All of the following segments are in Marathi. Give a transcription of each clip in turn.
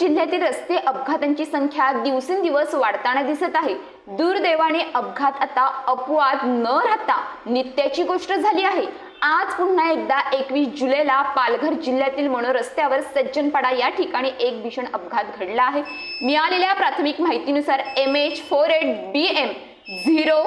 जिल्ह्यातील रस्ते अपघातांची संख्या दिवसेंदिवस वाढताना दिसत आहे. दुर्दैवाने अपघात आता अपवाद न राहता नित्याची गोष्ट झाली आहे. आज पुन्हा एकदा एकवीस जुलैला पालघर जिल्ह्यातील मोनो रस्त्यावर सज्जनपाडा या ठिकाणी एक भीषण अपघात घडला आहे. मिळालेल्या प्राथमिक माहितीनुसार M H four eight B M zero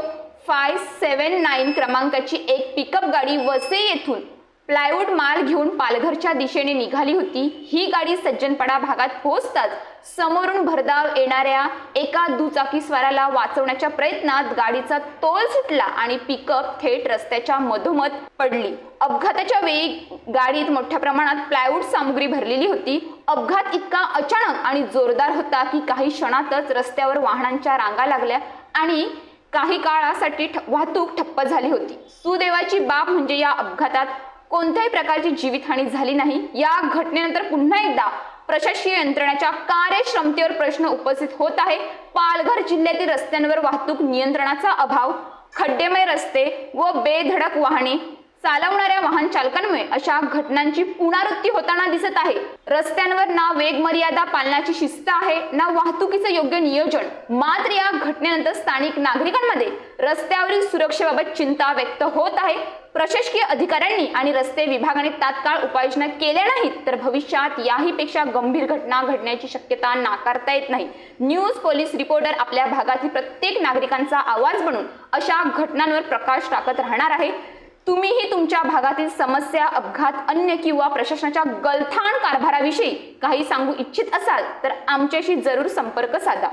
five seven nine क्रमांकाची एक पिकअप गाडी वसे येथून प्लायवूड माल घेऊन पालघरच्या दिशेने निघाली होती. ही गाडी सज्जनपाडा भागात पोहोचताच समोरून भरधाव येणाऱ्या एका दुचाकीस्वाराला वाचवण्याच्या प्रयत्नात गाडीचा तोल सुटला आणि पिकअप थेट रस्त्याच्या मधोमध पडली. अपघाताच्या वेळी गाडीत मोठ्या प्रमाणात प्लायवूड सामुग्री भरलेली होती. अपघात इतका अचानक आणि जोरदार होता की काही क्षणातच रस्त्यावर वाहनांच्या रांगा लागल्या आणि काही काळासाठी ठ- वाहतूक ठप्प झाली होती. सुदैवाची बाब म्हणजे या अपघातात कोणत्याही प्रकारची जीवितहानी झाली नाही. या घटनेनंतर पुन्हा एकदा प्रशासकीय यंत्रणेच्या कार्यक्षमतेवर प्रश्न उपस्थित होत आहे. पालघर जिल्ह्यातील रस्त्यांवर वाहतूक नियंत्रणाचा अभाव खड्डेमय रस्ते व बेधडक वाहने चालवणाऱ्या वाहन चालकांमुळे अशा घटनांची पुनरावृत्ती होताना दिसत आहे. रस्त्यांवर ना वेग मर्यादा पालनाची शिस्त आहे ना वाहतुकीचं योग्य नियोजन. मात्र या घटनेनंतर स्थानिक नागरिकांमध्ये रस्त्यावरील सुरक्षेबाबत चिंता व्यक्त होत आहे. प्रशासकीय अधिकाऱ्यांनी आणि रस्ते विभागाने तात्काळ उपाययोजना केल्या नाहीत तर भविष्यात याहीपेक्षा गंभीर घटना घडण्याची शक्यता नाकारता येत नाही. न्यूज पोलीस रिपोर्टर आपल्या भागातील प्रत्येक नागरिकांचा आवाज बनून अशा घटनांवर प्रकाश टाकत राहणार आहे. तुम्हीही तुमच्या भागातील समस्या अपघात अन्य किंवा प्रशासनाच्या गलथान कारभाराविषयी काही सांगू इच्छित असाल तर आमच्याशी जरूर संपर्क साधा.